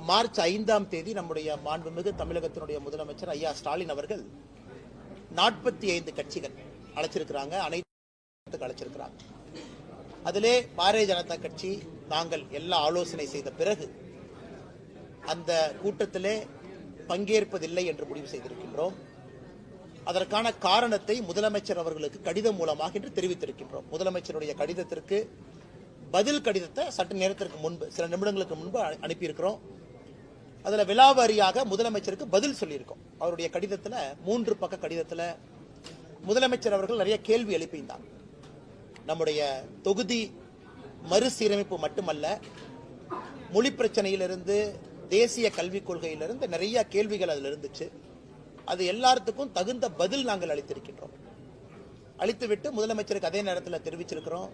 March ஐந்தாம் தேதி நம்முடைய மாண்புமிகு தமிழகத்தினுடைய முதலமைச்சர் ஐயா ஸ்டாலின் அவர்கள் நாற்பத்தி ஐந்து கட்சிகள் அழைச்சிருக்கிறாங்க அனைத்து அழைச்சிருக்கிறாங்க. அதிலே பாரதிய ஜனதா கட்சி நாங்கள் எல்லா ஆலோசனை செய்த பிறகு அந்த கூட்டத்திலே பங்கேற்பதில்லை என்று முடிவு செய்திருக்கின்றோம். அதற்கான காரணத்தை முதலமைச்சர் அவர்களுக்கு கடிதம் மூலமாக இன்று தெரிவித்திருக்கின்றோம். முதலமைச்சருடைய கடிதத்திற்கு பதில் கடிதத்தை சற்று நேரத்திற்கு முன்பு சில நிமிடங்களுக்கு முன்பு அனுப்பியிருக்கிறோம். அதில் விலாவாரியாக முதலமைச்சருக்கு பதில் சொல்லியிருக்கோம். அவருடைய கடிதத்தில் மூன்று பக்க கடிதத்தில் முதலமைச்சர் அவர்கள் நிறைய கேள்வி எழுப்பியிருந்தாங்க. நம்முடைய தொகுதி மறுசீரமைப்பு மட்டுமல்ல மொழி பிரச்சனையிலிருந்து தேசிய கல்விக் கொள்கையிலிருந்து நிறைய கேள்விகள் அதில் இருந்துச்சு. அது எல்லாத்துக்கும் தகுந்த பதில் நாங்கள் அளித்திருக்கின்றோம். அளித்துவிட்டு முதலமைச்சருக்கு அதே நேரத்தில் தெரிவிச்சிருக்கிறோம்.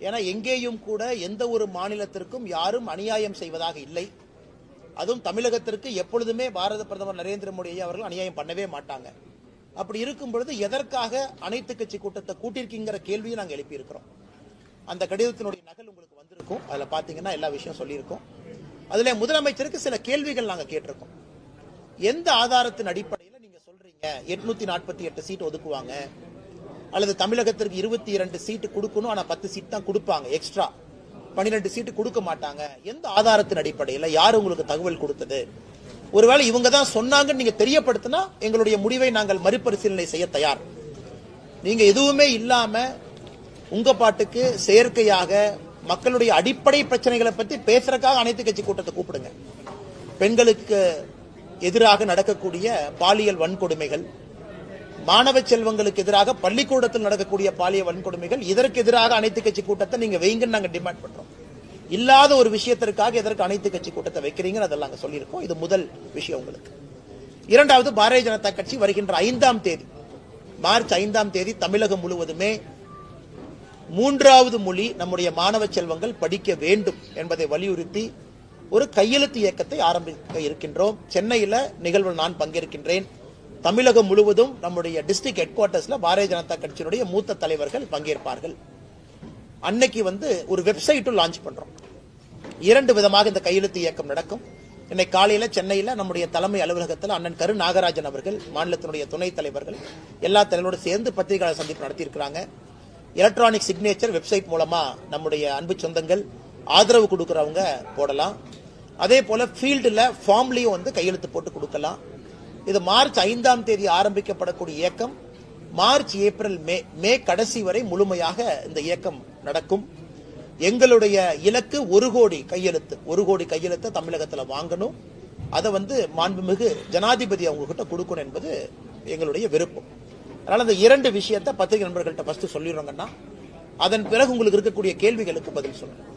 ஏன்னா எங்கேயும் கூட எந்த ஒரு மாநிலத்திற்கும் யாரும் அநியாயம் செய்வதாக இல்லை. அதுவும் தமிழகத்திற்கு எப்பொழுதுமே பாரத பிரதமர் நரேந்திர மோடி ஐயா அவர்கள் அநியாயம் பண்ணவே மாட்டாங்க. அப்படி இருக்கும் பொழுது எதற்காக அனைத்து கட்சி கூட்டத்தை கூட்டியிருக்கீங்கிற கேள்வியை நாங்கள் எழுப்பியிருக்கிறோம். அந்த கடிதத்தினுடைய நகல் உங்களுக்கு வந்திருக்கும். அதில் பார்த்தீங்கன்னா எல்லா விஷயம் சொல்லியிருக்கோம். அதில் முதலமைச்சருக்கு சில கேள்விகள் நாங்கள் கேட்டிருக்கோம். எந்த ஆதாரத்தின் அடிப்படையில் நீங்கள் சொல்றீங்க? எட்நூத்தி நாற்பத்தி எட்டு சீட் ஒதுக்குவாங்க. அல்லது தமிழகத்திற்கு இருபத்தி இரண்டு சீட்டு கொடுக்கணும் ஆனால் பத்து சீட் தான் கொடுப்பாங்க எக்ஸ்ட்ரா. பன்னிரெண்டு சீட்டு கொடுக்க மாட்டாங்க. எந்த ஆதாரத்தின் அடிப்படையில் யார் உங்களுக்கு தகவல் கொடுத்தது? ஒருவேளை இவங்க தான் சொன்னாங்கன்னு நீங்க தெரியப்படுத்தினா எங்களுடைய முடிவை நாங்கள் மறுபரிசீலனை செய்ய தயார். நீங்க எதுவுமே இல்லாம உங்க பாட்டுக்கு செயற்கையாக மக்களுடைய அடிப்படை பிரச்சனைகளை பத்தி பேசுறதுக்காக அனைத்து கட்சி கூட்டத்தை கூப்பிடுங்க. பெண்களுக்கு எதிராக நடக்கக்கூடிய பாலியல் வன்கொடுமைகள் மாணவ செல்வங்களுக்கு எதிராக பள்ளிக்கூடத்தில் நடக்கக்கூடிய பாலியல் வன்கொடுமைகள் இதற்கு எதிராக அனைத்து கட்சி கூட்டத்தை நீங்க வைங்கன்னு நாங்க டிமாண்ட் பண்றோம். இல்லாத ஒரு விஷயத்திற்காக எதற்கு அனைத்து கட்சி கூட்டத்தை வைக்கிறீங்கன்னு அதெல்லாம் நாங்க சொல்லியிருக்கோம். இது முதல் விஷயம் உங்களுக்கு. இரண்டாவது பாரதிய ஜனதா கட்சி வருகின்ற ஐந்தாம் தேதி மார்ச் ஐந்தாம் தேதி தமிழகம் முழுவதுமே மூன்றாவது மொழி நம்முடைய மாணவ செல்வங்கள் படிக்க வேண்டும் என்பதை வலியுறுத்தி ஒரு கையெழுத்து இயக்கத்தை ஆரம்பிக்க இருக்கின்றோம். சென்னையில் நிகழ்வில் நான் பங்கேற்கின்றேன். தமிழகம் முழுவதும் நம்முடைய டிஸ்ட்ரிக்ட் ஹெட் குவார்ட்டர்ஸ்ல பாரதிய ஜனதா கட்சியினுடைய மூத்த தலைவர்கள் பங்கேற்பார்கள். அன்னைக்கு வந்து ஒரு வெப்சைட்டும் லான்ச் பண்றோம். இரண்டு விதமாக இந்த கையெழுத்து இயக்கம் நடக்கும். இன்னைக்கு காலையில சென்னையில நம்முடைய தலைமை அலுவலகத்தில் அண்ணன் கரு நாகராஜன் அவர்கள் மாநிலத்தினுடைய துணைத் தலைவர்கள் எல்லா தலைவரோடு சேர்ந்து பத்திரிகையாளர் சந்திப்பு நடத்தியிருக்கிறாங்க. எலக்ட்ரானிக் சிக்னேச்சர் வெப்சைட் மூலமா நம்முடைய அன்பு சொந்தங்கள் ஆதரவு கொடுக்கறவங்க போடலாம். அதே போல ஃபீல்டுல ஃபார்ம்லயும் வந்து கையெழுத்து போட்டு கொடுக்கலாம். இது மார்ச் ஐந்தாம் தேதி ஆரம்பிக்கப்படக்கூடிய இயக்கம். மார்ச் ஏப்ரல் மே மே கடைசி வரை முழுமையாக இந்த இயக்கம் நடக்கும். எங்களுடைய இலக்கு ஒரு கோடி கையெழுத்து ஒரு கோடி கையெழுத்தை தமிழகத்தில் வாங்கணும். அதை வந்து மாண்புமிகு ஜனாதிபதி அவங்ககிட்ட கொடுக்கணும் என்பது எங்களுடைய விருப்பம். அதனால் இந்த இரண்டு விஷயத்தை பத்திரிகை நண்பர்கள்ட்ட ஃபஸ்ட்டு சொல்லிடுறோங்கன்னா அதன் பிறகு உங்களுக்கு இருக்கக்கூடிய கேள்விகளுக்கு பதில் சொல்லணும்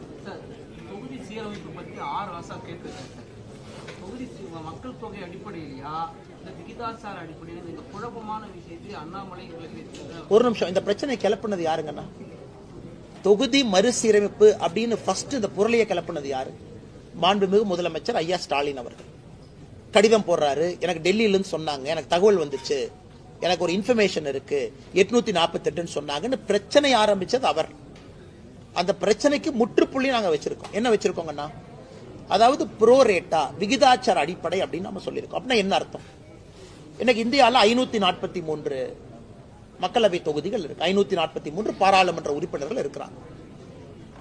தொகுதி மக்கள் தொகை அடிப்படையிலையா? இந்த அடிப்படையில் இந்த குழப்பமான விஷயத்தை அண்ணாமலை ஒரு நிமிஷம் இந்த பிரச்சனை கிளப்புனது யாருங்கண்ணா தொகுதி மறுசீரமைப்பு அப்படின்னு ஃபர்ஸ்ட் இந்த பொருளையை கிளப்புனது யாரு? மாண்புமிகு முதலமைச்சர் ஐயா ஸ்டாலின் அவர்கள். கடிதம் போடுறாரு எனக்கு டெல்லியிலேருந்து சொன்னாங்க எனக்கு தகவல் வந்துச்சு எனக்கு ஒரு இன்ஃபர்மேஷன் இருக்கு எட்நூத்தி நாற்பத்தி சொன்னாங்கன்னு பிரச்சனை ஆரம்பிச்சது அவர். அந்த பிரச்சனைக்கு முற்றுப்புள்ளி நாங்க வச்சிருக்கோம். என்ன வச்சிருக்கோங்கண்ணா அதாவது ப்ரோ ரேட்டா விகிதாச்சார அடிப்படை அப்படின்னு நம்ம சொல்லியிருக்கோம். அப்படின்னா என்ன அர்த்தம்? இன்னைக்கு இந்தியாவில் ஐநூத்தி நாற்பத்தி மூன்று மக்களவை தொகுதிகள் இருக்கு. ஐநூத்தி நாற்பத்தி மூன்று பாராளுமன்ற உறுப்பினர்கள் இருக்கிறாங்க.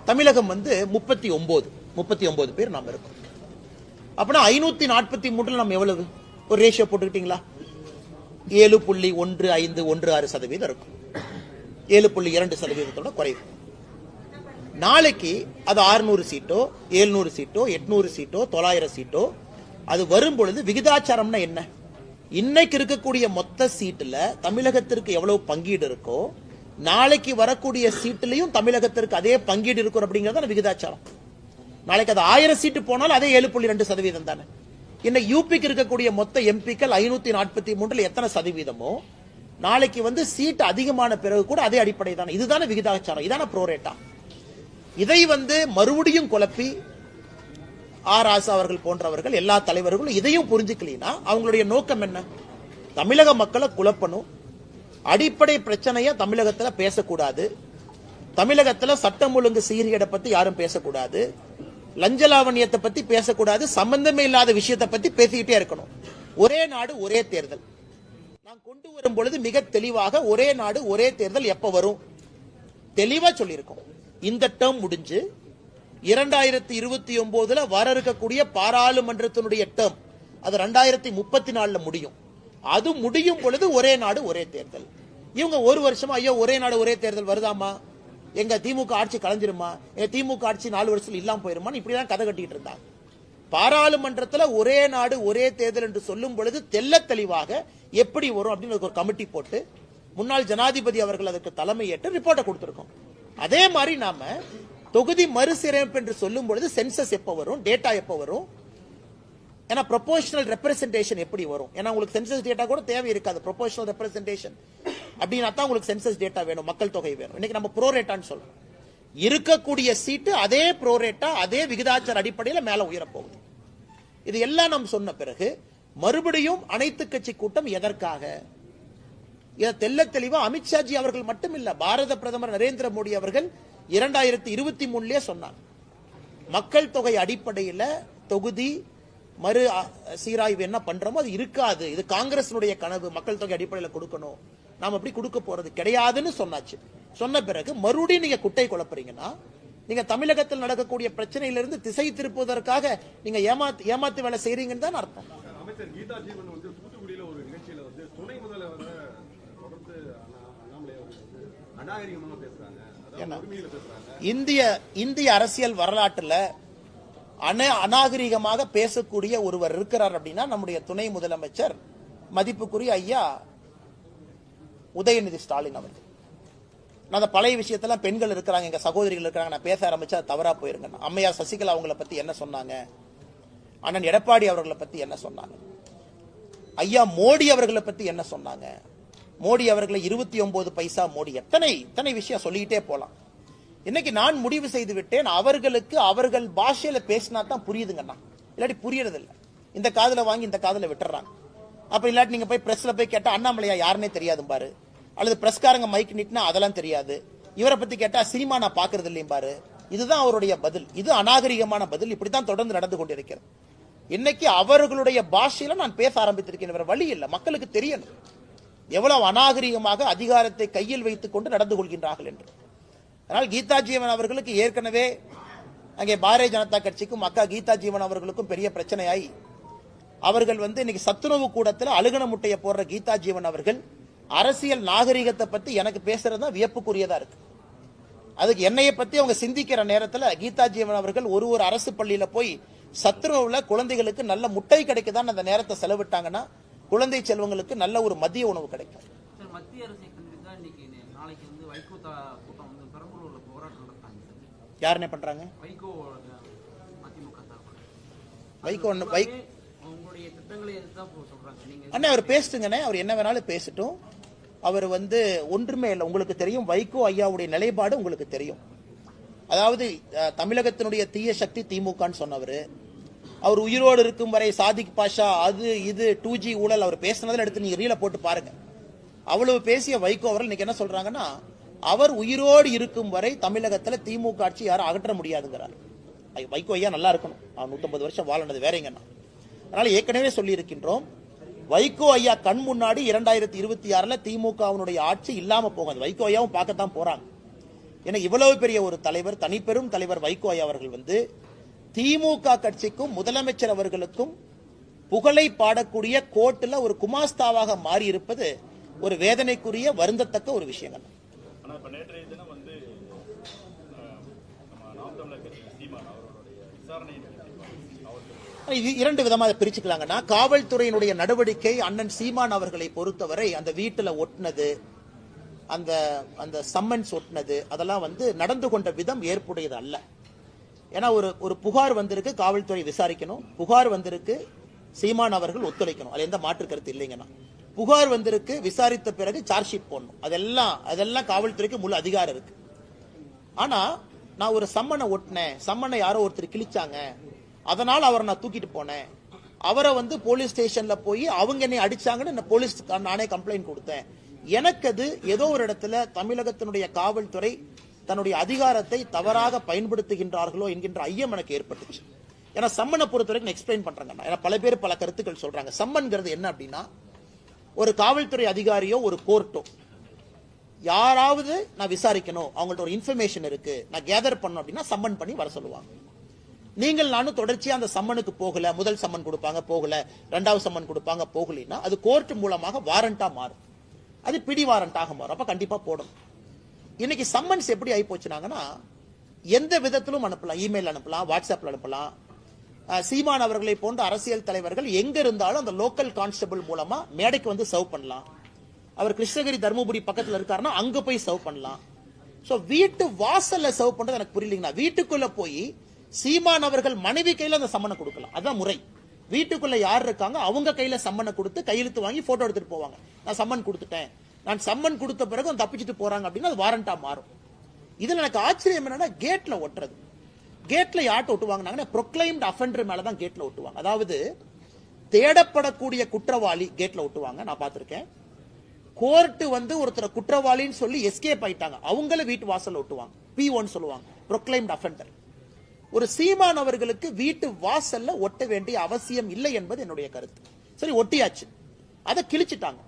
தமிழகம் வந்து முப்பத்தி ஒன்பது முப்பத்தி ஒன்பது பேர் நாம் இருக்கோம். அப்படின்னா ஐநூத்தி நாற்பத்தி மூன்றுல நம்ம எவ்வளவு? ஒரு ரேஷியோ போட்டுக்கிட்டீங்களா? ஏழு புள்ளி ஒன்று ஐந்து ஒன்று ஆறு சதவீதம் இருக்கும். ஏழு புள்ளி இரண்டு சதவீதத்தோட குறைவு. நாளைக்கு அது 600 சீட்டோ 700 சீட்டோ எட்நூறு சீட்டோ தொள்ளாயிரம் சீட்டோ அது வரும் பொழுது விகிதாச்சாரம்னா என்ன? இன்னைக்கு இருக்கக்கூடிய மொத்த சீட்டுல தமிழகத்திற்கு எவ்வளவு பங்கீடு இருக்கோ நாளைக்கு வரக்கூடிய சீட்டுலையும் தமிழகத்திற்கு அதே பங்கீடு இருக்கும் அப்படிங்கறது விகிதாச்சாரம். நாளைக்கு அது ஆயிரம் சீட்டு போனாலும் அதே ஏழு புள்ளி ரெண்டு சதவீதம் தானே. இன்னைக்கு யூபிக்கு இருக்கக்கூடிய மொத்த எம்பிக்கள் ஐநூத்தி நாற்பத்தி மூன்றுல எத்தனை சதவீதமோ நாளைக்கு வந்து சீட்டு அதிகமான பிறகு கூட அதே அடிப்படை தானே இதுதானே விகிதாச்சாரம். இதான ப்ரோரேட்டா இதை வந்து மறுபடியும் குழப்பி ஆர் ஆசா அவர்கள் போன்றவர்கள் எல்லா தலைவர்களும் இதையும் புரிஞ்சுக்கலீனா அவங்களுடைய நோக்கம் என்ன? தமிழக மக்களை குழப்பணும். அடிப்படை பிரச்சனையை தமிழகத்தில் பேசக்கூடாது. தமிழகத்தில் சட்டம் ஒழுங்கு சீர்கேடை பத்தி யாரும் பேசக்கூடாது. லஞ்ச பற்றி பத்தி பேசக்கூடாது. சம்பந்தமே இல்லாத விஷயத்தை பத்தி பேசிக்கிட்டே இருக்கணும். ஒரே நாடு ஒரே தேர்தல். நான் கொண்டு வரும் பொழுது மிக தெளிவாக ஒரே நாடு ஒரே தேர்தல் எப்ப வரும்? தெளிவா சொல்லியிருக்கோம். இந்த டேர்ம் முடிஞ்சு இரண்டாயிரத்தி இருபத்தி ஒன்பதுல வர இருக்கக்கூடிய பாராளுமன்றத்தினுடைய டேர்ம் அது ரெண்டாயிரத்தி முப்பத்தி நாலுல முடியும். அது முடியும் பொழுது ஒரே நாடு ஒரே தேர்தல். இவங்க ஒரு வருஷமா ஐயோ ஒரே நாடு ஒரே தேர்தல் வருதாமா எங்க திமுக ஆட்சி கலைஞ்சிருமா? எங்க திமுக ஆட்சி நாலு வருஷத்துல இல்லாம போயிருமான்னு இப்படிதான் கதை கட்டிட்டு இருந்தாங்க. பாராளுமன்றத்துல ஒரே நாடு ஒரே தேர்தல் என்று சொல்லும் பொழுது தெல்ல தெளிவாக எப்படி வரும் அப்படின்னு ஒரு கமிட்டி போட்டு முன்னாள் ஜனாதிபதி அவர்கள் அதற்கு தலைமை ஏற்று ரிப்போர்ட்டை கொடுத்துருக்கோம். அதே மாதிரி நாம தொகுதி மறுசீரமைப்பு என்று சொல்லும் பொழுது சென்சஸ் எப்போ வரும் டேட்டா எப்போ வரும்? ஏன்னா ப்ரொபோஷனல் ரெப்ரசன்டேஷன் எப்படி வரும்? ஏன்னா உங்களுக்கு சென்சஸ் டேட்டா கூட தேவை இருக்காது ப்ரொபோஷனல் ரெப்ரசன்டேஷன் அப்படின்னா தான் உங்களுக்கு சென்சஸ் டேட்டா வேணும் மக்கள் தொகை வேணும். இன்னைக்கு நம்ம ப்ரோரேட்டான்னு சொல்றோம். இருக்கக்கூடிய சீட்டு அதே ப்ரோரேட்டா அதே விகிதாச்சார அடிப்படையில் மேல உயரப்போகுது இது எல்லாம் நாம் சொன்ன பிறகு மறுபடியும் அனைத்து கட்சி கூட்டம் எதற்காக? இதை தெல்ல தெளிவா அமித்ஷாஜி அவர்கள் மட்டும் இல்ல பாரத பிரதமர் நரேந்திர மோடி அவர்கள் இரண்டாயிரத்தி இருபத்தி மூணுலயே சொன்னாங்க மக்கள் தொகை அடிப்படையில தொகுதி மறு அ- சீராய்வு என்ன பண்றோமோ அது இருக்காது. இது காங்கிரசினுடைய கனவு மக்கள் தொகை அடிப்படையில கொடுக்கணும். நாம அப்படி கொடுக்க போறது? கிடையாதுன்னு சொன்னாச்சு. சொன்ன பிறகு மறுபடியும் நீங்க குட்டை குழப்புறீங்கன்னா நீங்க தமிழகத்தில் நடக்கக்கூடிய பிரச்சனையிலிருந்து திசை திருப்புவதற்காக நீங்க ஏமாத்து ஏமாத்து வேலை செய்றீங்கன்னு தான் அர்த்தம். அமைச்சர் கீதா ஜீவன் வந்து தூத்துக்குடியில ஒரு நிகழ்ச்சியில வந்து துணை முதல்வர் இந்திய இந்திய அரசியல் வரலாற்றில் அன அநாகரிகமாக பேசக்கூடிய ஒருவர் இருக்கிறார் அப்படின்னா நம்முடைய துணை முதலமைச்சர் மதிப்புக்குரிய ஐயா உதயநிதி ஸ்டாலின் அவர்கள். நான் அந்த பழைய விஷயத்தெல்லாம் பெண்கள் இருக்கிறாங்க எங்க சகோதரிகள் இருக்கிறாங்க நான் பேச ஆரம்பிச்சா அது தவறா போயிருங்க அம்மையார் சசிகலா அவங்கள பத்தி என்ன சொன்னாங்க? அண்ணன் எடப்பாடி அவர்களை பத்தி என்ன சொன்னாங்க? ஐயா மோடி அவர்களை பத்தி என்ன சொன்னாங்க? மோடி அவர்களை இருபத்தி ஒன்பது பைசா மோடி எத்தனை இத்தனை விஷயம் சொல்லிக்கிட்டே போலாம். இன்னைக்கு நான் முடிவு செய்து விட்டேன் அவர்களுக்கு அவர்கள் பாஷையில பேசினா தான் புரியுதுங்கண்ணா. இல்லாட்டி புரியறது இந்த காதில் வாங்கி இந்த காதல விட்டுறாங்க. அப்ப இல்லாட்டி நீங்க போய் பிரஸ்ல போய் கேட்டா அண்ணாமலையா யாருன்னே தெரியாது பாரு. அல்லது பிரஸ்காரங்க மைக் நிட்டுனா அதெல்லாம் தெரியாது. இவரை பத்தி கேட்டா சினிமா நான் பாக்குறது இல்லையும் பாரு. இதுதான் அவருடைய பதில். இது அநாகரிகமான பதில். இப்படித்தான் தொடர்ந்து நடந்து கொண்டிருக்கிறது. இன்னைக்கு அவர்களுடைய பாஷையில நான் பேச ஆரம்பித்திருக்கேன். வேற வழி இல்லை. மக்களுக்கு தெரியணும். எவ்வளவு அநாகரிகமாக அதிகாரத்தை கையில் வைத்துக் கொண்டு நடந்து கொள்கின்றார்கள் என்று. அதனால் கீதா ஜீவன் அவர்களுக்கு ஏற்கனவே அங்கே பாரதிய ஜனதா கட்சிக்கும் அக்கா கீதா ஜீவன் அவர்களுக்கும் பெரிய பிரச்சனையாய் அவர்கள் வந்து இன்னைக்கு சத்துணவு கூடத்தில் அழுகன முட்டையை போடுற கீதா ஜீவன் அவர்கள் அரசியல் நாகரிகத்தை பற்றி எனக்கு பேசுறது தான் வியப்புக்குரியதா இருக்கு. அதுக்கு என்னைய பற்றி அவங்க சிந்திக்கிற நேரத்தில் கீதா ஜீவன் அவர்கள் ஒரு ஒரு அரசு பள்ளியில் போய் சத்துணவுல குழந்தைகளுக்கு நல்ல முட்டை கிடைக்குதான்னு அந்த நேரத்தை செலவிட்டாங்கன்னா குழந்தை செல்வங்களுக்கு நல்ல ஒரு மதிய உணவு கிடைக்கும். சார் மத்திய அரசை கண்டித்து தான் இன்னைக்கு நே- நாளைக்கு வந்து வைகோ தா- கூட்டம் வந்து பெரம்பலூர்ல போராட்டம் நடத்தாங்க சார். யார் என்ன பண்றாங்க? வைகோ அண்ணே அவர் பேசுட்டுங்கண்ணே அவர் என்ன வேணாலும் பேசட்டும். அவர் வந்து ஒன்றுமே இல்லை. உங்களுக்கு தெரியும் வைகோ ஐயாவுடைய நிலைப்பாடு உங்களுக்கு தெரியும். அதாவது தமிழகத்தினுடைய தீய சக்தி திமுகன்னு சொன்னவர். அவர் உயிரோடு இருக்கும் வரை சாதிக் பாஷா அது இது டூ ஜி ஊழல் அவர் பேசினதில் எடுத்து நீங்க ரீல போட்டு பாருங்க. அவ்வளவு பேசிய வைகோ அவர்கள் இன்னைக்கு என்ன சொல்றாங்கன்னா அவர் உயிரோடு இருக்கும் வரை தமிழகத்துல திமுக ஆட்சி யாரும் அகற்ற முடியாதுங்கிறார். வைகோ ஐயா நல்லா இருக்கணும். அவன் நூத்தம்பது வருஷம் வாழனது வேறங்கண்ணா அதனால ஏற்கனவே சொல்லி இருக்கின்றோம் வைகோ ஐயா கண் முன்னாடி இரண்டாயிரத்தி இருபத்தி ஆறுல திமுகவினுடைய ஆட்சி இல்லாம போகாது. வைகோ ஐயாவும் பார்க்கத்தான் போறாங்க. ஏன்னா இவ்வளவு பெரிய ஒரு தலைவர் தனிப்பெரும் தலைவர் வைகோ ஐயா அவர்கள் வந்து திமுக கட்சிக்கும் முதலமைச்சர் அவர்களுக்கும் புகழை பாடக்கூடிய கோட்டுல ஒரு குமாஸ்தாவாக மாறி இருப்பது ஒரு வேதனைக்குரிய வருந்தத்தக்க ஒரு விஷயங்கள். இது இரண்டு விதமா அதை பிரிச்சுக்கலாங்கன்னா காவல்துறையினுடைய நடவடிக்கை அண்ணன் சீமான் அவர்களை பொறுத்தவரை அந்த வீட்டுல ஒட்டினது அந்த அந்த சம்மன்ஸ் ஒட்டினது அதெல்லாம் வந்து நடந்து கொண்ட விதம் ஏற்புடையது அல்ல. ஏன்னா ஒரு ஒரு புகார் வந்திருக்கு காவல்துறை விசாரிக்கணும். புகார் வந்திருக்கு சீமான் அவர்கள் ஒத்துழைக்கணும். அது எந்த மாற்று கருத்து இல்லைங்கன்னா. புகார் வந்திருக்கு விசாரித்த பிறகு சார்ஜ் ஷீட் போடணும். அதெல்லாம் அதெல்லாம் காவல்துறைக்கு முழு அதிகாரம் இருக்கு. ஆனா நான் ஒரு சம்மனை ஒட்டினேன். சம்மனை யாரோ ஒருத்தர் கிழிச்சாங்க. அதனால அவரை நான் தூக்கிட்டு போனேன். அவரை வந்து போலீஸ் ஸ்டேஷன்ல போய் அவங்க என்னை அடிச்சாங்கன்னு நான் போலீஸ் நானே கம்ப்ளைண்ட் கொடுத்தேன். எனக்கு அது ஏதோ ஒரு இடத்துல தமிழகத்தினுடைய காவல்துறை தன்னுடைய அதிகாரத்தை தவறாக பயன்படுத்துகின்றார்களோ என்கின்ற ஐயம் எனக்கு ஏற்பட்டுச்சு. ஏன்னா சம்மனை பொறுத்த வரைக்கும் எக்ஸ்பிளைன் பண்றாங்க ஏன்னா பல பேர் பல கருத்துக்கள் சொல்றாங்க. சம்மன்கிறது என்ன அப்படின்னா ஒரு காவல்துறை அதிகாரியோ ஒரு கோர்ட்டோ யாராவது நான் விசாரிக்கணும் அவங்கள்ட்ட ஒரு இன்ஃபர்மேஷன் இருக்கு நான் கேதர் பண்ணணும் அப்படின்னா சம்மன் பண்ணி வர சொல்லுவாங்க. நீங்கள் நானும் தொடர்ச்சியாக அந்த சம்மனுக்கு போகல முதல் சம்மன் கொடுப்பாங்க போகல ரெண்டாவது சம்மன் கொடுப்பாங்க போகலைன்னா அது கோர்ட் மூலமாக வாரண்டா மாறும். அது பிடி வாரண்டாக மாறும். அப்ப கண்டிப்பா போடும் இன்னைக்கு சம்மன்ஸ் எப்படி ஆகி போச்சுனாங்கன்னா எந்த விதத்திலும் அனுப்பலாம். இமெயில் அனுப்பலாம் வாட்ஸ்அப்ல அனுப்பலாம். சீமான் அவர்களை போன்ற அரசியல் தலைவர்கள் எங்க இருந்தாலும் அந்த லோக்கல் கான்ஸ்டபிள் மூலமா மேடைக்கு வந்து சர்வ் பண்ணலாம். அவர் கிருஷ்ணகிரி தருமபுரி பக்கத்துல இருக்காருன்னா அங்க போய் சர்வ் பண்ணலாம். சோ வீட்டு வாசல்ல சர்வ் பண்றது எனக்கு புரியலீங்கன்னா வீட்டுக்குள்ள போய் சீமான் அவர்கள் மனைவி கையில அந்த சம்மனை கொடுக்கலாம். அதான் முறை. வீட்டுக்குள்ள யார் இருக்காங்க அவங்க கையில சம்மனை கொடுத்து கையெழுத்து வாங்கி போட்டோ எடுத்துட்டு போவாங்க. நான் சம்மன் கொடுத்துட்டேன். நான் சம்மன் கொடுத்த பிறகு அவங்க தப்பிச்சுட்டு போறாங்க அப்படின்னா அது வாரண்டா மாறும். இதுல எனக்கு ஆச்சரியம் என்னன்னா கேட்ல ஒட்டுறது. கேட்ல யார்ட்ட ஒட்டுவாங்கன்னா ப்ரொக்ளைம்டு அஃபெண்டர் மேல தான் கேட்ல ஒட்டுவாங்க. அதாவது தேடப்படக்கூடிய குற்றவாளி கேட்ல ஒட்டுவாங்க. நான் பார்த்துருக்கேன். கோர்ட் வந்து ஒருத்தரை குற்றவாளின்னு சொல்லி எஸ்கேப் ஆயிட்டாங்க. அவங்கள வீட்டு வாசல் ஒட்டுவாங்க. பி ஒன் சொல்லுவாங்க. ப்ரொக்ளைம்ட் அஃபெண்டர் ஒரு சீமான் அவர்களுக்கு வீட்டு வாசல்ல ஒட்ட வேண்டிய அவசியம் இல்லை என்பது என்னுடைய கருத்து. சரி ஒட்டியாச்சு. அதை கிழிச்சிட்டாங்க.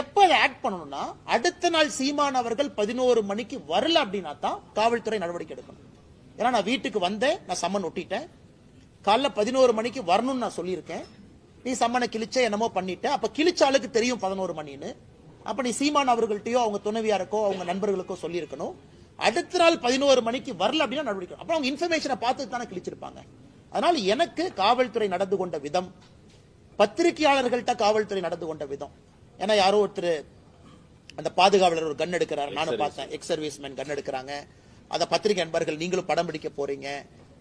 எப்ப அதை ஆக்ட் பண்ணணும்னா அடுத்த நாள் சீமான் அவர்கள் பதினோரு மணிக்கு வரல அப்படின்னா தான் காவல்துறை நடவடிக்கை எடுக்கணும் ஏன்னா நான் வீட்டுக்கு வந்தேன் நான் சம்மன் ஒட்டிட்டேன். காலைல பதினோரு மணிக்கு வரணும்னு நான் சொல்லியிருக்கேன். நீ சம்மனை கிழிச்ச என்னமோ பண்ணிட்ட. அப்ப கிழிச்ச ஆளுக்கு தெரியும் பதினோரு மணின்னு. அப்ப நீ சீமான் அவர்கள்ட்டயோ அவங்க துணைவியாருக்கோ அவங்க நண்பர்களுக்கோ சொல்லியிருக்கணும். அடுத்த நாள் பதினோரு மணிக்கு வரல அப்படின்னா நடவடிக்கை அப்புறம் அவங்க இன்ஃபர்மேஷனை பார்த்து தானே கிழிச்சிருப்பாங்க. அதனால எனக்கு காவல்துறை நடந்து கொண்ட விதம் பத்திரிகையாளர்கள்ட்ட காவல்துறை நடந்து கொண்ட விதம். ஏன்னா யாரோ ஒருத்தர் அந்த பாதுகாவலர் ஒரு கன் எடுக்கிறாரு. நானும் பார்த்தேன். எக்ஸ் சர்வீஸ்மேன் கன் எடுக்கிறாங்க. அத பத்திரிகை நண்பர்கள் நீங்களும் படம் பிடிக்க போறீங்க.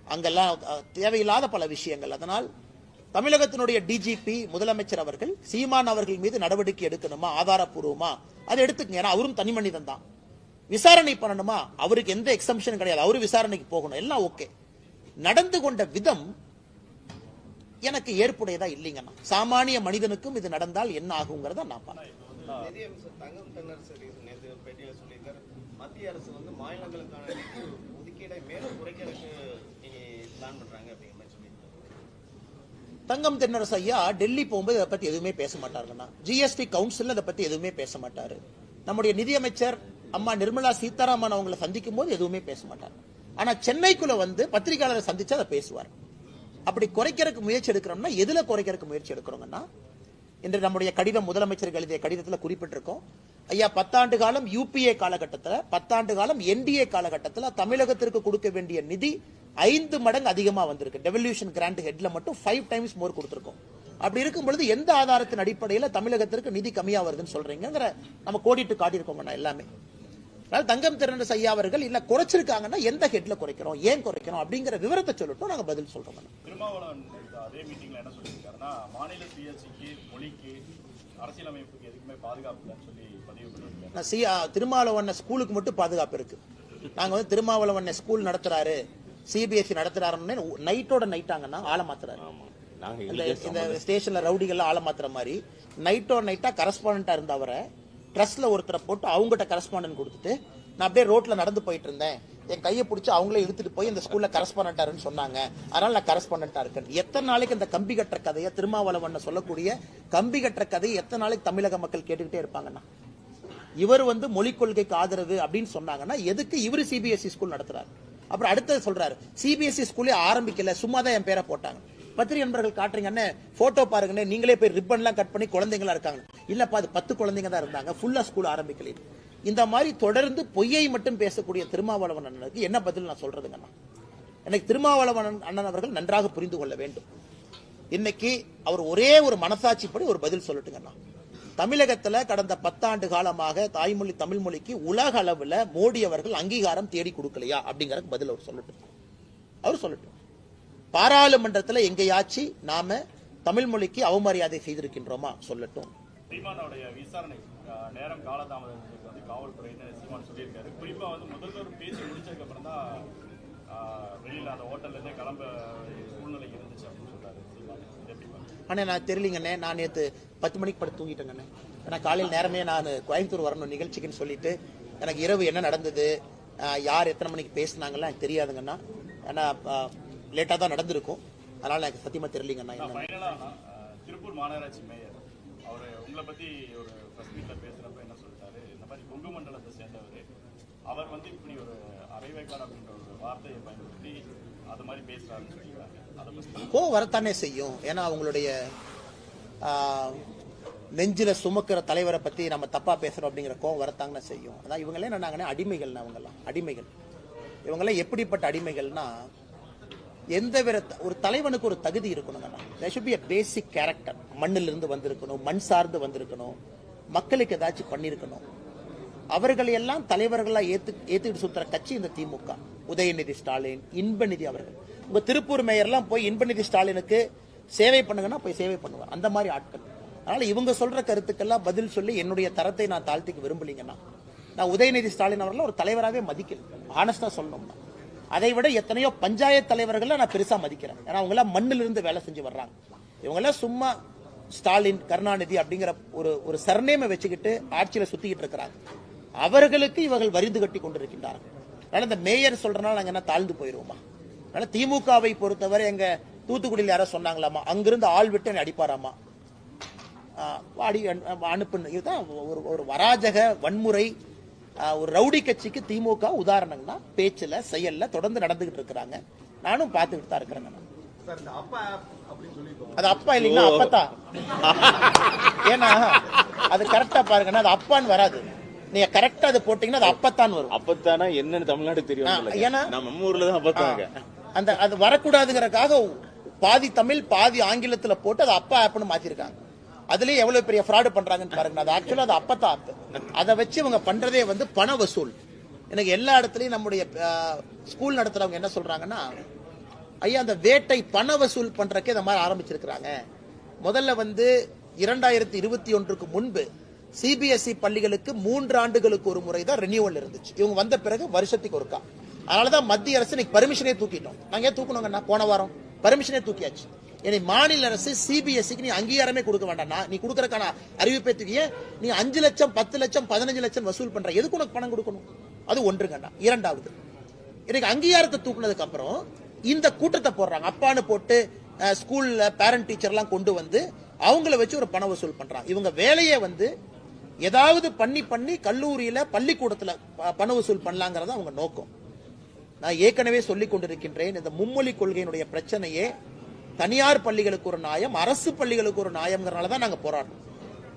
அங்கெல்லாம் தேவையில்லாத பல விஷயங்கள். அதனால் தமிழகத்தினுடைய டிஜிபி முதலமைச்சர் அவர்கள் சீமான் அவர்கள் மீது நடவடிக்கை எடுக்கணுமா? ஆதாரப்பூர்வமா? அதை எடுத்துக்கங்க. ஏன்னா அவரும் தனி மனிதன் தான். விசாரணை பண்ணணுமா? அவருக்கு எந்த எக்ஸம்ஷனும் கிடையாது. அவரு விசாரணைக்கு போகணும். எல்லாம் ஓகே. நடந்து கொண்ட விதம் எனக்கு ஏற்புடையதா இல்லைங்கண்ணா சாமானிய மனிதனுக்கும் இது நடந்தால் என்ன ஆகுங்கிறத நான் பார்க்கிறேன். மத்திய அரசு வந்து மாநிலங்களுக்கான ஒதுக்கீடை மேலும் குறைக்கிறதுக்கு நீங்க பிளான் பண்றாங்க அப்படிங்கிற மாதிரி சொல்லியிருக்காரு. தங்கம் தென்னரசு ஐயா டெல்லி போகும்போது இதை பத்தி எதுவுமே பேச மாட்டாருங்கண்ணா. ஜிஎஸ்டி கவுன்சில் அதை பத்தி எதுவுமே பேச மாட்டாரு. நம்முடைய நிதியமைச்சர் அம்மா நிர்மலா சீதாராமன் அவங்களை சந்திக்கும் போது எதுவுமே பேச மாட்டார். ஆனா சென்னைக்குள்ள வந்து பத்திரிகையாளரை சந்திச்சு அதை பேசுவார். அப்படி குறைக்கிறதுக்கு முயற்சி எடுக்கிறோம்னா எதுல குறைக்கிறதுக்கு முயற்சி எடுக்கிறோங்கன்னா இன்று நம்முடைய கடிதம் முதலமைச்சர் எழுதிய கடிதத்தில் குறிப்பிட்டிருக்கோம். ஐயா பத்தாண்டு காலம் யூபிஏ காலகட்டத்தில் பத்தாண்டு காலம் என்டிஏ காலகட்டத்தில் தமிழகத்திற்கு கொடுக்க வேண்டிய நிதி ஐந்து மடங்கு அதிகமா வந்திருக்கு. டெவல்யூஷன் கிராண்ட் ஹெட்ல மட்டும் ஃபைவ் டைம்ஸ் மோர் கொடுத்திருக்கோம். அப்படி இருக்கும் பொழுது எந்த ஆதாரத்தின் அடிப்படையில் தமிழகத்திற்கு நிதி கம்மியா வருதுன்னு சொல்றீங்கிற நம்ம கோடிட்டு காட்டியிருக்கோங்கண்ணா எல்லாமே. அதனால தங்கம் திறன் ஐயா அவர்கள் இல்ல குறைச்சிருக்காங்கன்னா எந்த ஹெட்ல குறைக்கிறோம் ஏன் குறைக்கிறோம்? அப்படிங்கிற விவரத்தை சொல்லட்டும் நாங்க பதில் சொல்றோம் அதே மீட்டிங்ல என்ன சொல்லியிருக்காருன்னா மாநில சுயாட்சிக்கு மொழிக்கு அரசியலமைப்புக்கு எதுக்குமே பாதுகாப்பு இல்லைன்னு சொல்லி பதிவு பண்ணியிருக்காரு. சி ஆ, திருமாவளவன் ஸ்கூலுக்கு மட்டும் பாதுகாப்பு இருக்கு. நாங்க வந்து திருமாவளவன் ஸ்கூல் நடத்துறாரு சிபிஎஸ்சி நடத்துறாருன்னு நைட்டோட நைட்டாங்கன்னா ஆள மாத்துறாரு. இந்த இந்த ஸ்டேஷன்ல ரவுடிகள் ஆள மாத்துற மாதிரி நைட்டோட நைட்டா கரஸ்பாண்டா இருந்த அவரை ஒருத்தரை போட்டு அவங்ககிட்ட கரஸ்பாண்டன் கொடுத்துட்டு நான் அப்படியே ரோட்ல நடந்து போயிட்டு இருந்தேன் என் கையை பிடிச்சி அவங்களே இழுத்துட்டு போய் இந்த ஸ்கூல்ல கரஸ்பாண்டன்டாருன்னு சொன்னாங்க. அதனால நான் கரஸ்பாண்டன்டா இருக்கேன். எத்தனை நாளைக்கு இந்த கம்பி கட்டுற கதையை திருமாவளவன் சொல்லக்கூடிய கம்பி கட்டுற கதையை எத்தனை நாளைக்கு தமிழக மக்கள் கேட்டுக்கிட்டே இருப்பாங்கண்ணா இவர் வந்து மொழிக் கொள்கைக்கு ஆதரவு அப்படின்னு சொன்னாங்கன்னா எதுக்கு இவர் சிபிஎஸ்சி ஸ்கூல் நடத்துறாரு? அப்புறம் அடுத்தது சொல்றாரு சிபிஎஸ்சி ஸ்கூலே ஆரம்பிக்கல சும்மா தான் என் பேரை போட்டாங்க. பத்திரிகை நண்பர்கள் காட்டுறீங்கன்னு போட்டோ பாருங்கண்ணே நீங்களே போய் ரிப்பன்லாம் கட் பண்ணி குழந்தைங்களா இருக்காங்க. இல்லப்பா அது பத்து குழந்தைங்க தான் இருந்தாங்க. ஃபுல்லா ஸ்கூல் ஆரம்பிக்கல. இந்த மாதிரி தொடர்ந்து பொய்யை மட்டும் பேசக்கூடிய திருமாவளவன் அண்ணனுக்கு என்ன பதில் நான் சொல்றதுங்கண்ணா எனக்கு திருமாவளவன் அண்ணன் அவர்கள் நன்றாக புரிந்து கொள்ள வேண்டும். இன்னைக்கு அவர் ஒரே ஒரு மனசாட்சிப்படி ஒரு பதில் சொல்லட்டுங்கண்ணா தமிழகத்துல கடந்த பத்தாண்டு காலமாக தாய்மொழி தமிழ் மொழிக்கு உலக அளவுல மோடி அவர்கள் அங்கீகாரம் தேடி கொடுக்கலையா அப்படிங்கறதுக்கு பதில் அவர் சொல்லட்டும். அவர் சொல்லட்டும். பாராளுமன்றத்துல எங்கேயாச்சு நாம தமிழ் மொழிக்கு அவமரியாதை செய்திருக்கின்றோமா? சொல்லட்டும். சீமானோடைய விசாரணை அஹ், நேரம் காலதாமதத்துக்கு வந்து காவல்துறைன்னு சீமான் சொல்லியிருக்காரு. குறிப்பா வந்து முதல்வர் பேசி முடிச்சதுக்கு அப்புறம் தான் அஹ், வெளியில அந்த ஹோட்டல்ல இருந்தே கிளம்ப சூழ்நிலை இருந்துச்சு அப்படின்னு சொல்றாரு? அண்ணே நான் தெரியலங்கண்ணே. நான் நேத்து பத்து மணிக்கு படுத்து தூங்கிட்டேங்கண்ணே. ஏன்னா காலையில் நேரமே நான் கோயம்புத்தூர் வரணும் நிகழ்ச்சிக்குன்னு சொல்லிட்டு எனக்கு இரவு என்ன நடந்தது யார் எத்தனை மணிக்கு பேசுனாங்கலாம் எனக்கு தெரியாதுங்கண்ணா. ஏன்னா லேட்டாக தான் நடந்திருக்கும். அதனால எனக்கு சத்தியமா தெரியலங்கண்ணா என்ன திருப்பூர் மாநகராட்சி மேயர். அவர் உங்களை பத்தி ஒரு ஃபர்ஸ்ட் மீட்ல பேசுறப்ப என்ன சொல்லிட்டாரு? இந்த மாதிரி கொங்கு மண்டலத்தை சேர்ந்தவர். அவர் வந்து இப்படி ஒரு அரைவேக்காடு அப்படின்ற ஒரு வார்த்தையை பயன்படுத்தி அது மாதிரி பேசுறாருன்னு சொல்லியிருக்காங்க அதை பத்தி கோவம் வரத்தானே செய்யும். ஏன்னா அவங்களுடைய நெஞ்சில சுமக்கிற தலைவரை பத்தி நம்ம தப்பா பேசுறோம் அப்படிங்கிற கோவம் வரத்தாங்கன்னு செய்யும். அதான் இவங்களே என்னன்னா அடிமைகள் அவங்கெல்லாம். அடிமைகள். இவங்கெல்லாம் எப்படிப்பட்ட அடிமைகள்னா எந்த வித ஒரு தலைவனுக்கு ஒரு தகுதி இருக்கணுங்கண்ணா there should be basic character மண்ணிலிருந்து வந்திருக்கணும் மண் சார்ந்து வந்திருக்கணும் மக்களுக்கு ஏதாச்சும் பண்ணியிருக்கணும் அவர்களை எல்லாம் தலைவர்களா ஏத்து ஏத்துக்கிட்டு சுத்துற கட்சி இந்த திமுக. உதயநிதி ஸ்டாலின் இன்பநிதி அவர்கள். உங்க திருப்பூர் மேயர்லாம் போய் இன்பநிதி ஸ்டாலினுக்கு சேவை பண்ணுங்கன்னா போய் சேவை பண்ணுவார். அந்த மாதிரி ஆட்கள். அதனால இவங்க சொல்ற கருத்துக்கெல்லாம் பதில் சொல்லி என்னுடைய தரத்தை நான் தாழ்த்திக்க விரும்பலீங்கன்னா நான் உதயநிதி ஸ்டாலின் அவர்களை ஒரு தலைவராகவே மதிக்கல. ஆனஸ்டா சொல்லணும்னா. அதை விட எத்தனையோ பஞ்சாயத்து தலைவர்களை நான் பெருசா மதிக்கிறேன். ஏன்னா அவங்க எல்லாம் மண்ணிலிருந்து வேலை செஞ்சு வர்றாங்க. இவங்க எல்லாம் சும்மா ஸ்டாலின் கருணாநிதி அப்படிங்கிற ஒரு ஒரு சர்நேமை வச்சுக்கிட்டு ஆட்சியில சுத்திக்கிட்டு இருக்கிறாங்க. அவர்களுக்கு இவர்கள் வரிந்து கட்டி கொண்டிருக்கின்றார்கள். அதனால இந்த மேயர் சொல்கிறனால நாங்க என்ன தாழ்ந்து போயிருவோமா? அதனால திமுகவை பொறுத்தவரை எங்க தூத்துக்குடியில் யாரோ சொன்னாங்களாமா? அங்கிருந்து ஆள் விட்டு அடிப்பாராமா? அடி அனுப்புன்னு. இதுதான் ஒரு ஒரு வராஜக வன்முறை ஒரு ரவுடி கட்சிக்கு திமுக உதாரணம்னா பேச்சுல செயல்ல தொடர்ந்து நடந்துகிட்டு இருக்கிறாங்க. நானும் பார்த்துக்கிட்டு தான் இருக்கிறேங்க அது அப்பா இல்லைங்களா? அப்பத்தா. ஏன்னா அது கரெக்டா பாருங்கன்னா அது அப்பான்னு வராது. நீங்க கரெக்டா அது போட்டீங்கன்னா அது அப்பத்தான் வரும். அப்பத்தானா என்னன்னு தமிழ்நாடு தெரியும் ஆ, ஏன்னா- நம்ம ஊர்ல தான் அப்பத்தாங்க. அந்த அது வரக்கூடாதுங்கிறதுக்காக பாதி தமிழ் பாதி ஆங்கிலத்துல போட்டு அது அப்பா ஆப்னு மாத்திருக்காங்க. அதுலயும் எவ்வளவு பெரிய ஃப்ராடு பண்றாங்கன்னு பாருங்க. அது ஆக்சுவலா அது அப்பத்தா அதை வச்சு இவங்க பண்றதே வந்து பண வசூல். எனக்கு எல்லா இடத்துலயும் நம்முடைய ஸ்கூல் நடத்துறவங்க என்ன சொல்றாங்கன்னா ஐயா அந்த வேட்டை பண வசூல் பண்றதுக்கே இந்த மாதிரி ஆரம்பிச்சிருக்கிறாங்க. முதல்ல வந்து இரண்டாயிரத்தி இருபத்தி ஒன்றுக்கு முன்பு சிபிஎஸ்இ பள்ளிகளுக்கு மூன்று ஆண்டுகளுக்கு ஒரு முறை தான் ரெனியூவல் இருந்துச்சு. இவங்க வந்த பிறகு வருஷத்துக்கு ஒருக்கா. அதனாலதான் மத்திய அரசு இன்னைக்கு பர்மிஷனே தூக்கிட்டோம். நாங்க ஏன் தூக்கணுங்கண்ணா போன வாரம். பர்மிஷனே தூக்கியாச்சு. என்னை மாநில அரசு சிபிஎஸ்சிக்கு நீ அங்கீகாரமே கொடுக்க வேண்டாம். நான் நீ கொடுக்கறக்கான அறிவிப்பை தூக்கிய நீ அஞ்சு லட்சம் பத்து லட்சம் பதினஞ்சு லட்சம் வசூல் பண்ற? எதுக்கு உனக்கு பணம் கொடுக்கணும்? அது ஒன்று கண்டா இரண்டாவது எனக்கு அங்கீகாரத்தை தூக்குனதுக்கு அப்புறம் இந்த கூட்டத்தை போடுறாங்க. அப்பான்னு போட்டு ஸ்கூல்ல பேரண்ட் டீச்சர்லாம் கொண்டு வந்து அவங்கள வச்சு ஒரு பண வசூல் பண்றாங்க. இவங்க வேலையை வந்து ஏதாவது பண்ணி பண்ணி கல்லூரியில பள்ளிக்கூடத்துல பண வசூல் பண்ணலாங்கிறது அவங்க நோக்கம். நான் ஏற்கனவே சொல்லிக் கொண்டிருக்கின்றேன் இந்த மும்மொழி கொள்கையினுடைய பிரச்சனையே தனியார் பள்ளிகளுக்கு ஒரு நியாயம் அரசு பள்ளிகளுக்கு ஒரு நியாயம்ங்கிறனால தான் நாங்க போராடுறோம்.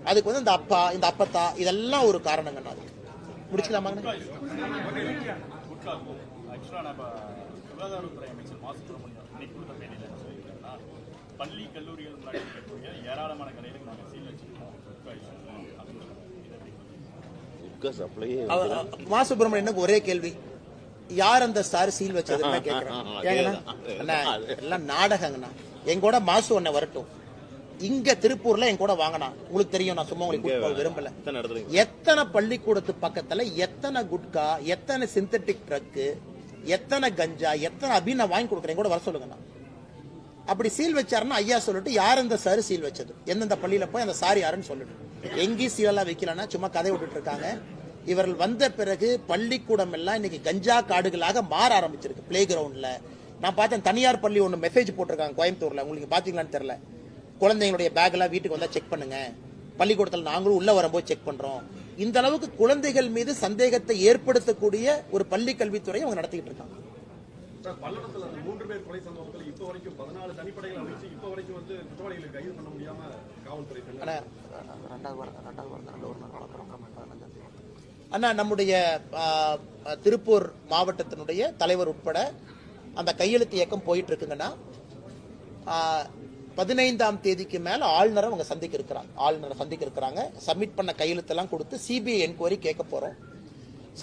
அதுக்கு வந்து இந்த அப்பா இந்த அப்பத்தா இதெல்லாம் ஒரு காரணங்கண்ணா அதுக்கு முடிச்சுக்கலாமாங்க குட்கா ஆக்சுவலாக நம்ம சுகாதாரத்துறை அமைச்சர் மா சுப்பிரமணியம் இன்னைக்கு கொடுத்த பேட்டியில் என்ன சொல்லியிருக்காருன்னா பள்ளி கல்லூரிகள் ஏராளமான கடைகளுக்கு நாங்கள் சீல் வச்சிருக்கோம் மா சுப்பிரமணியனுக்கு ஒரே கேள்வி யார் அந்த சார் சீல் வச்சதுன்னு? அண்ணா, எல்லாம் நாடகங்கண்ணா. என் கூட மாசு ஒன்ன வரட்டும். இங்க திருப்பூர்ல என் கூட வாங்கினா. உங்களுக்கு தெரியும் நான் சும்மா உங்களுக்கு போக விரும்பல. எத்தனை பள்ளிக்கூடத்து பக்கத்துல எத்தனை குட்கா எத்தனை சிந்தட்டிக் ட்ரக்கு எத்தனை கஞ்சா எத்தனை அப்படின்னு நான் வாங்கி கொடுக்குறேன் கூட வர சொல்லுங்கண்ணா அப்படி சீல் வச்சாருன்னா ஐயா சொல்லிட்டு யார் இந்த சார் சீல் வச்சது? எந்தெந்த பள்ளியில போய் அந்த சார் யாருன்னு சொல்லிட்டு. எங்கேயும் சீலெல்லாம் வைக்கலன்னா சும்மா கதை விட்டுட்டு இருக்காங்க. இவர்கள் வந்த பிறகு பள்ளிக்கூடம் எல்லாம் இன்னைக்கு கஞ்சா காடுகளாக மாற ஆரம்பிச்சிருக்கு. பிளே கிரவுண்ட்ல நான் பார்த்தேன் தனியார் பள்ளி ஒன்று மெசேஜ் போட்டிருக்காங்க கோயம்புத்தூர்ல. உங்களுக்கு பாத்தீங்களான்னு தெரியல. குழந்தைங்களுடைய பேக் எல்லாம் வீட்டுக்கு வந்தா செக் பண்ணுங்க. பள்ளிக்கூடத்தில் நாங்களும் உள்ள வரும்போது செக் பண்றோம். இந்த அளவுக்கு குழந்தைகள் மீது சந்தேகத்தை ஏற்படுத்தக்கூடிய ஒரு பள்ளி கல்வித்துறையை அவங்க நடத்திக்கிட்டு இருக்காங்க. அண்ணா, நம்முடைய திருப்பூர் மாவட்டத்தினுடைய தலைவர் உட்பட அந்த கையெழுத்து இயக்கம் போயிட்டு இருக்குங்கன்னா பதினைந்தாம் தேதிக்கு மேல ஆளுநரை அவங்க சந்திக்க இருக்கிறாங்க ஆளுநரை சந்திக்க இருக்கிறாங்க சப்மிட் பண்ண கையெழுத்தெல்லாம் கொடுத்து சிபிஐ என்கொயரி கேட்க போறோம்.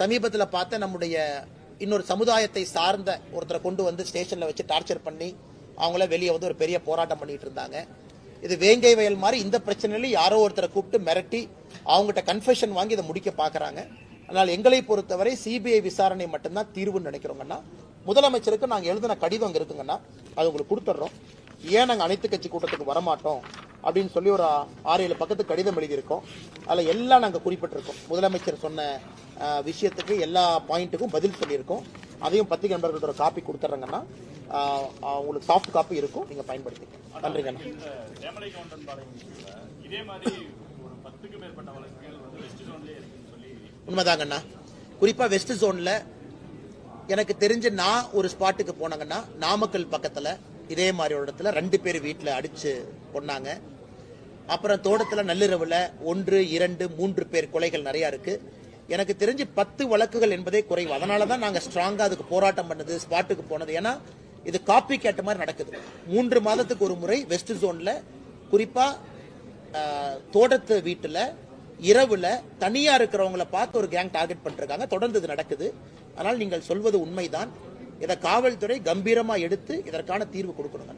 சமீபத்தில் பார்த்த நம்முடைய இன்னொரு சமுதாயத்தை சார்ந்த ஒருத்தரை கொண்டு வந்து ஸ்டேஷன்ல வச்சு டார்ச்சர் பண்ணி அவங்கள வெளியே வந்து ஒரு பெரிய போராட்டம் பண்ணிட்டு இருந்தாங்க. இது வேங்கை வயல் மாதிரி இந்த பிரச்சனையில யாரோ ஒருத்தரை கூப்பிட்டு மிரட்டி அவங்ககிட்ட கன்ஃபெஷன் வாங்கி இதை முடிக்க பாக்குறாங்க அதனால் எங்களை பொறுத்தவரை சிபிஐ விசாரணை மட்டும்தான் தீர்வுன்னு நினைக்கிறோங்கன்னா முதலமைச்சருக்கு நாங்கள் எழுதின கடிதம் அங்கே இருக்குங்கன்னா அது உங்களுக்கு கொடுத்துட்றோம். ஏன் நாங்கள் அனைத்து கட்சி கூட்டத்துக்கு வரமாட்டோம்? அப்படின்னு சொல்லி ஒரு ஆறு ஏழு பக்கத்து கடிதம் எழுதியிருக்கோம். அதில் எல்லாம் நாங்கள் குறிப்பிட்டிருக்கோம். முதலமைச்சர் சொன்ன விஷயத்துக்கு எல்லா பாயிண்ட்டுக்கும் பதில் சொல்லியிருக்கோம். அதையும் பத்திரிகை நண்பர்கள்ட்ட ஒரு காப்பி கொடுத்துட்றேங்கன்னா உங்களுக்கு சாஃப்ட் காப்பி இருக்கும். நீங்கள் பயன்படுத்திக்க நன்றிங்கண்ணா உண்மைதாங்கண்ணா. குறிப்பாக வெஸ்ட் ஜோனில் எனக்கு தெரிஞ்சு நான் ஒரு ஸ்பாட்டுக்கு போனாங்கன்னா நாமக்கல் பக்கத்துல இதே மாதிரி ஒரு இடத்துல ரெண்டு பேர் வீட்டில் அடிச்சு கொன்னாங்க அப்புறம் தோட்டத்தில் நள்ளிரவில் ஒன்று இரண்டு மூன்று பேர் கொலைகள் நிறைய இருக்கு. எனக்கு தெரிஞ்சு பத்து வழக்குகள் என்பதே குறைவு. அதனால தான் நாங்கள் ஸ்ட்ராங்காக அதுக்கு போராட்டம் பண்ணது ஸ்பாட்டுக்கு போனது. ஏன்னா இது காப்பி கேட்ட மாதிரி நடக்குது. மூன்று மாதத்துக்கு ஒரு முறை வெஸ்ட் ஜோனில் குறிப்பாக தோட்டத்து வீட்டில் இரவுல தனியா இருக்கிறவங்கள பார்த்து ஒரு கேங் டார்கெட் பண்ணிருக்காங்க தொடர்ந்து இது நடக்குது. அதனால் நீங்கள் சொல்வது உண்மைதான். இதை காவல்துறை கம்பீரமா எடுத்து இதற்கான தீர்வு கொடுக்கணுங்க